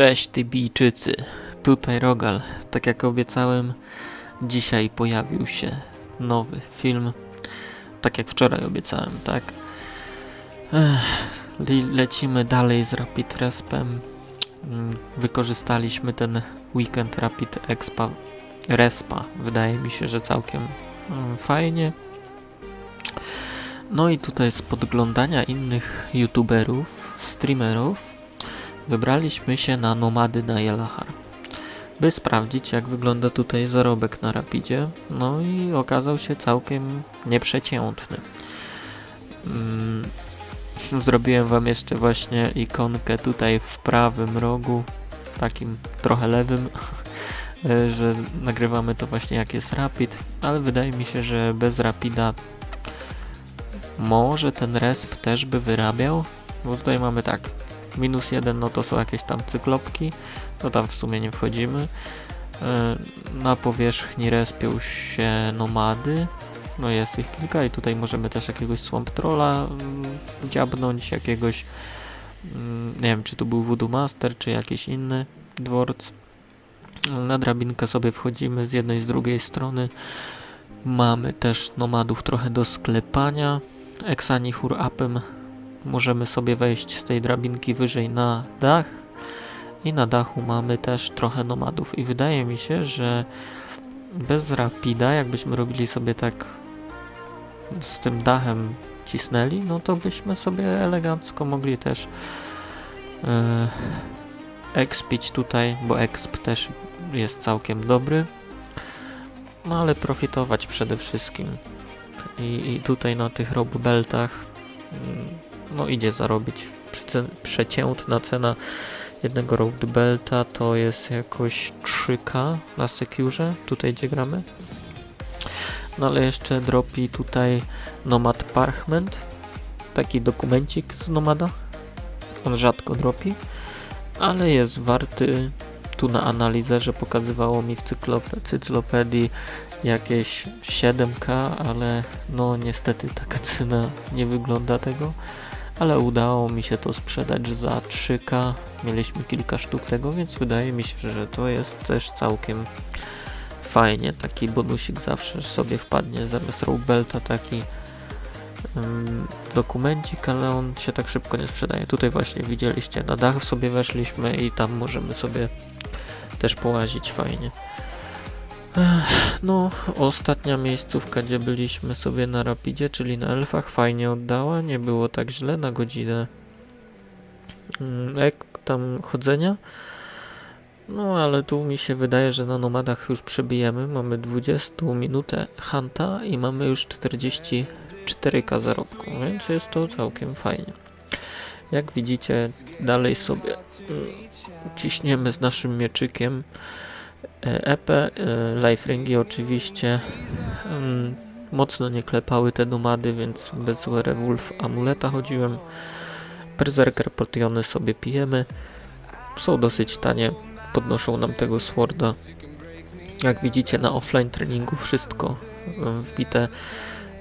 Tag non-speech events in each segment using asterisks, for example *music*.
Cześć Tybijczycy, tutaj Rogal. Tak jak obiecałem, dzisiaj pojawił się nowy film. Tak jak wczoraj obiecałem, tak? Lecimy dalej z Rapid Respem. Mm, Wykorzystaliśmy ten weekend Rapid Expa, Respa. Wydaje mi się, że całkiem mm, fajnie. No i tutaj z podglądania innych youtuberów, streamerów, wybraliśmy się na nomady na Jelachar, by sprawdzić jak wygląda tutaj zarobek na Rapidzie, no i okazał się całkiem nieprzeciętny. Mm, Zrobiłem wam jeszcze właśnie ikonkę tutaj w prawym rogu, takim trochę lewym, *laughs* że nagrywamy to właśnie jak jest Rapid, ale wydaje mi się, że bez Rapida może ten resp też by wyrabiał, bo tutaj mamy tak, minus jeden no to są jakieś tam cyklopki, to tam w sumie nie wchodzimy. E, Na powierzchni respią się nomady, no jest ich kilka i tutaj możemy też jakiegoś swamp trolla mm, dziabnąć, jakiegoś mm, nie wiem czy to był Voodoo Master, czy jakiś inny dworc. Na drabinkę sobie wchodzimy z jednej z drugiej strony. Mamy też nomadów trochę do sklepania. Exanihur upem możemy sobie wejść z tej drabinki wyżej na dach. I na dachu mamy też trochę nomadów. I wydaje mi się, że bez rapida, jakbyśmy robili sobie tak z tym dachem cisnęli, no to byśmy sobie elegancko mogli też e, expić tutaj, bo exp też jest całkiem dobry, no ale profitować przede wszystkim. I, i tutaj na tych rob beltach mm, no idzie zarobić. Przeciętna cena jednego road belta to jest jakoś 3k na securze, tutaj gdzie gramy. No ale jeszcze dropi tutaj Nomad Parchment, taki dokumencik z Nomada. On rzadko dropi, ale jest warty tu na analizę, że pokazywało mi w cyklop- cyclopedii jakieś 7k, ale no niestety taka *laughs* cena nie wygląda tego ale udało mi się to sprzedać za 3K. Mieliśmy kilka sztuk tego, więc wydaje mi się, że to jest też całkiem fajnie. Taki bonusik zawsze sobie wpadnie zamiast Belta taki dokumencik, ale on się tak szybko nie sprzedaje. Tutaj właśnie widzieliście, na dach sobie weszliśmy i tam możemy sobie też połazić fajnie. No, ostatnia miejscówka, gdzie byliśmy sobie na Rapidzie, czyli na Elfach, fajnie oddała, nie było tak źle na godzinę. mm, Jak tam chodzenia? No, ale tu mi się wydaje, że na nomadach już przebijemy. Mamy 20 minutę hunta i mamy już 44k zarobku, więc jest to całkiem fajnie. Jak widzicie, dalej sobie mm, ciśniemy z naszym mieczykiem. E, EP, e, lifelingi oczywiście em, mocno nie klepały te nomady, więc bez werewolf amuleta chodziłem. Berserker potiony sobie pijemy. Są dosyć tanie, podnoszą nam tego sworda. Jak widzicie na offline treningu wszystko em, wbite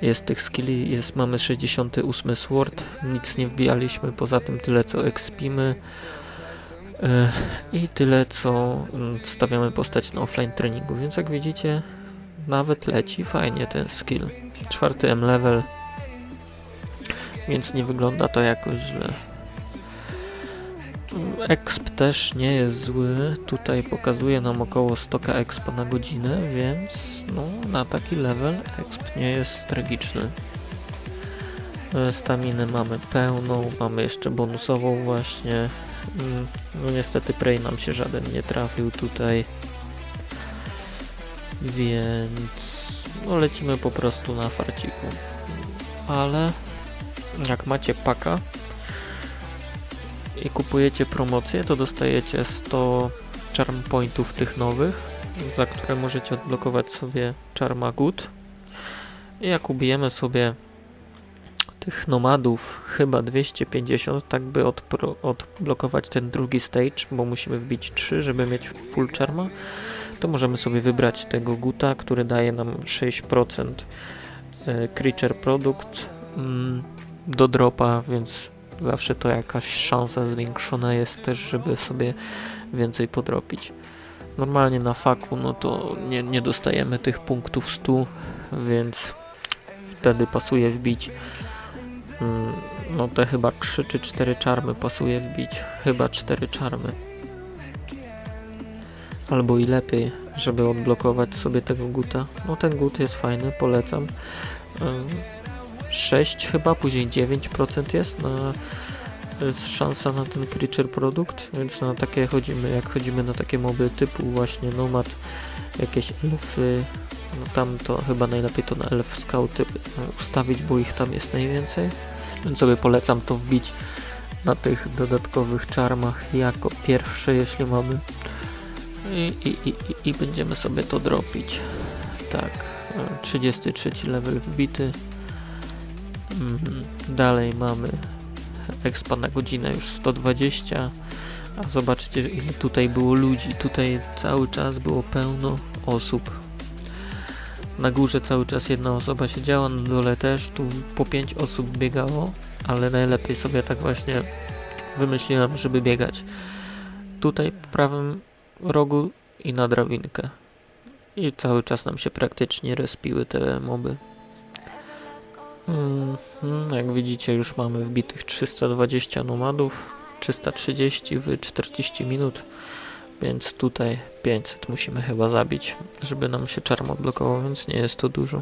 jest tych skilli, jest, mamy 68 sword, nic nie wbijaliśmy, poza tym tyle co expimy. E, I tyle, co mm, stawiamy postać na offline treningu, więc jak widzicie, nawet leci fajnie ten skill. Czwarty M level, więc nie wygląda to jakoś źle. Exp też nie jest zły, tutaj pokazuje nam około 100 expa na godzinę, więc no, na taki level exp nie jest tragiczny. E, Staminy mamy pełną, mamy jeszcze bonusową właśnie. Mm, No niestety Prey nam się żaden nie trafił tutaj. Więc no lecimy po prostu na farciku. Ale jak macie paka i kupujecie promocję, to dostajecie 100 charm pointów tych nowych, za które możecie odblokować sobie charma good. I jak ubijemy sobie tych nomadów chyba 250, tak by odpro, odblokować ten drugi stage, bo musimy wbić 3, żeby mieć full charma, to możemy sobie wybrać tego guta, który daje nam 6% e, creature product mm, do dropa, więc zawsze to jakaś szansa zwiększona jest też, żeby sobie więcej podrobić. Normalnie na faku, no to nie, nie dostajemy tych punktów 100, więc wtedy pasuje wbić no te chyba 3 czy 4 czarmy pasuje wbić. Chyba 4 czarmy. Albo i lepiej, żeby odblokować sobie tego guta. No ten gut jest fajny, polecam. Ym, 6 chyba, później 9% jest na jest szansa na ten creature produkt, więc na takie chodzimy, jak chodzimy na takie moby typu właśnie nomad, jakieś elfy, no tam to chyba najlepiej to na elf scouty ustawić, bo ich tam jest najwięcej. Więc sobie polecam to wbić na tych dodatkowych czarmach jako pierwsze, jeśli mamy. I, i, i, i będziemy sobie to dropić. Tak, 33 level wbity. Mhm. Dalej mamy expa na godzinę już 120. A zobaczcie ile tutaj było ludzi. Tutaj cały czas było pełno osób. Na górze cały czas jedna osoba siedziała, na dole też, tu po 5 osób biegało, ale najlepiej sobie tak właśnie wymyśliłem, żeby biegać tutaj w prawym rogu i na drabinkę. I cały czas nam się praktycznie respiły te moby. Mm, jak widzicie już mamy wbitych 320 nomadów, 330 w 40 minut. Więc tutaj 500 musimy chyba zabić, żeby nam się czarm odblokował, więc nie jest to dużo.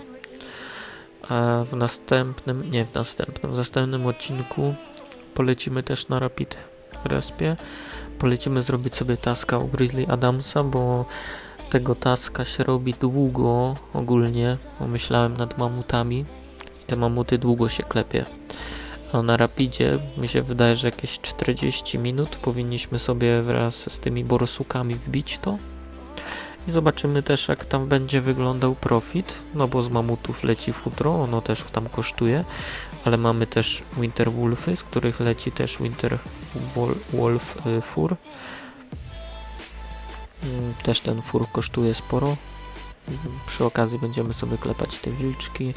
A w następnym, nie w następnym, w następnym odcinku polecimy też na Rapid Respie. Polecimy zrobić sobie taska u Grizzly Adamsa, bo tego taska się robi długo ogólnie. Pomyślałem nad mamutami. Te mamuty długo się klepie. A na rapidzie mi się wydaje, że jakieś 40 minut powinniśmy sobie wraz z tymi borsukami wbić to. I zobaczymy też jak tam będzie wyglądał profit, no bo z mamutów leci futro, ono też tam kosztuje, ale mamy też Winter Wolfy, z których leci też Winter Wolf y, fur. Mm, też ten fur kosztuje sporo. Przy okazji będziemy sobie klepać te wilczki.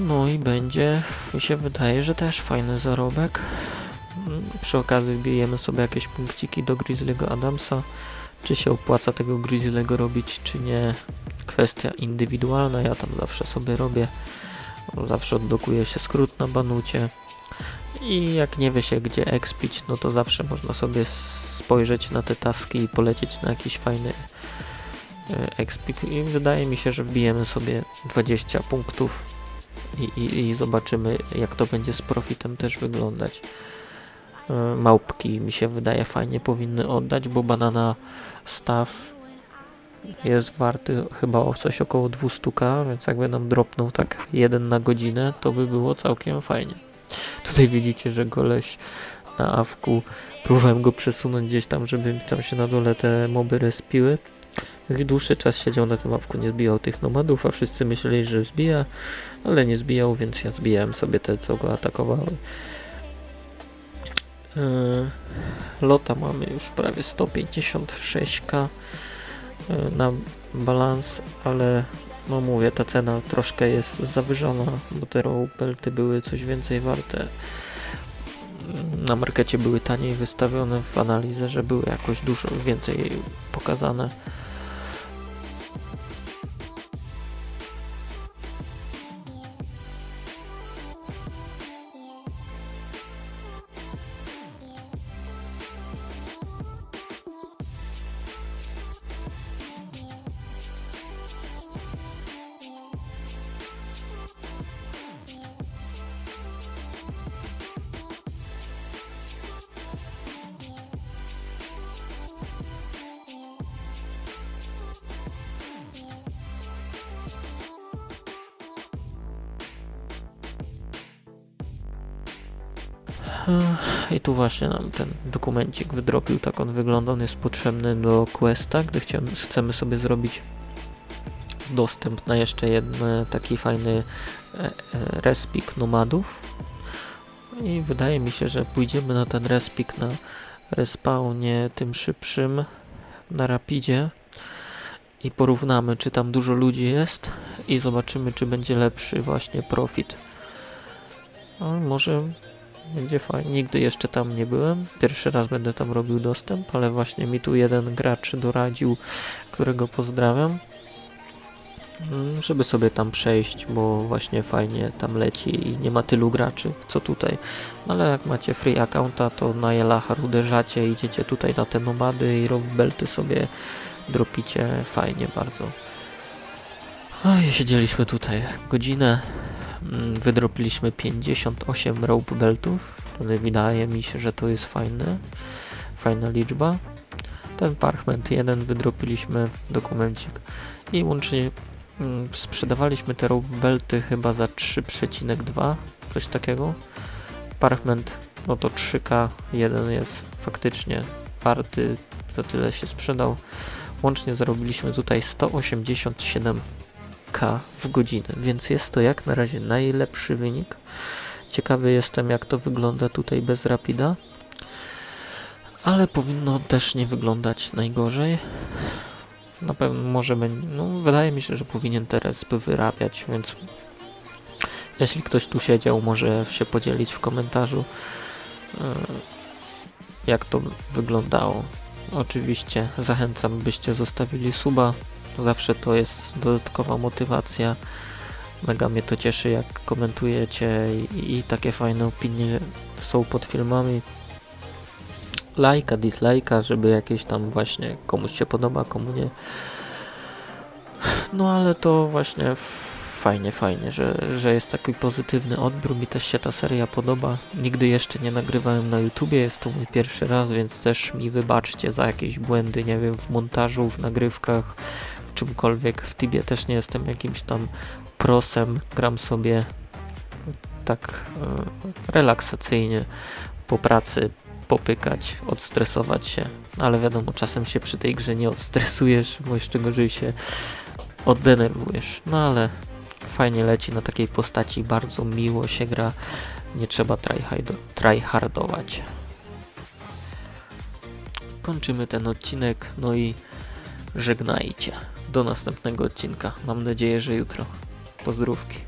No i będzie, mi się wydaje, że też fajny zarobek. Przy okazji wbijemy sobie jakieś punkciki do Grizzly'ego Adamsa. Czy się opłaca tego Grizzly'ego robić, czy nie. Kwestia indywidualna, ja tam zawsze sobie robię. Zawsze odblokuje się skrót na banucie. I jak nie wie się gdzie expić, no to zawsze można sobie spojrzeć na te taski i polecieć na jakiś fajny e, expik. I wydaje mi się, że wbijemy sobie 20 punktów i, i, i zobaczymy jak to będzie z profitem też wyglądać. E, małpki mi się wydaje fajnie powinny oddać, bo banana staw jest warty chyba o coś około 200k, więc jakby nam dropnął tak jeden na godzinę, to by było całkiem fajnie. Tutaj widzicie, że goleś na awku, próbowałem go przesunąć gdzieś tam, żeby tam się na dole te moby respiły. Dłuższy czas siedział na tym awku, nie zbijał tych nomadów, a wszyscy myśleli, że zbija, ale nie zbijał, więc ja zbijałem sobie te, co go atakowały. Yy, lota mamy już prawie 156k yy, na balans, ale no mówię, ta cena troszkę jest zawyżona, bo te belty były coś więcej warte. Na markecie były taniej wystawione w analizę, że były jakoś dużo więcej pokazane. I tu właśnie nam ten dokumencik wydropił, tak on wygląda, on jest potrzebny do questa, gdy chcemy, sobie zrobić dostęp na jeszcze jeden taki fajny e, e, respik nomadów. I wydaje mi się, że pójdziemy na ten respik na respawnie tym szybszym na rapidzie i porównamy, czy tam dużo ludzi jest i zobaczymy, czy będzie lepszy właśnie profit. Ale może będzie fajnie. Nigdy jeszcze tam nie byłem. Pierwszy raz będę tam robił dostęp, ale właśnie mi tu jeden gracz doradził, którego pozdrawiam. Mm, Żeby sobie tam przejść, bo właśnie fajnie tam leci i nie ma tylu graczy co tutaj. Ale jak macie free accounta, to na Jelachar uderzacie, idziecie tutaj na te nomady i rob belty sobie dropicie fajnie bardzo. Oj, siedzieliśmy tutaj godzinę. Mm, Wydropiliśmy 58 rope beltów. Wydaje mi się, że to jest fajne. Fajna liczba. Ten parchment jeden wydropiliśmy, dokumencik. I łącznie mm, sprzedawaliśmy te rope belty chyba za 3,2, coś takiego. Parchment, no to 3K, jeden jest faktycznie warty, za tyle się sprzedał. Łącznie zarobiliśmy tutaj 187 K w godzinę, więc jest to jak na razie najlepszy wynik. Ciekawy jestem, jak to wygląda tutaj bez Rapida, ale powinno też nie wyglądać najgorzej. Na pewno może będzie, no wydaje mi się, że powinien teraz by wyrabiać, więc jeśli ktoś tu siedział, może się podzielić w komentarzu, e, jak to wyglądało. Oczywiście zachęcam, byście zostawili suba, Zawsze to jest dodatkowa motywacja. Mega mnie to cieszy, jak komentujecie i, i takie fajne opinie są pod filmami. Lajka, dislajka, żeby jakieś tam właśnie komuś się podoba, komu nie. No ale to właśnie fajnie, fajnie, że, że jest taki pozytywny odbiór. Mi też się ta seria podoba. Nigdy jeszcze nie nagrywałem na YouTubie, jest to mój pierwszy raz, więc też mi wybaczcie za jakieś błędy, nie wiem, w montażu, w nagrywkach, czymkolwiek. W Tibie też nie jestem jakimś tam prosem, gram sobie tak e, relaksacyjnie po pracy, popykać, odstresować się. Ale wiadomo, czasem się przy tej grze nie odstresujesz, bo jeszcze gorzej się oddenerwujesz. No ale fajnie leci na takiej postaci, bardzo miło się gra, nie trzeba tryhardo- tryhardować. Kończymy ten odcinek, no i żegnajcie. Do następnego odcinka. Mam nadzieję, że jutro. Pozdrówki.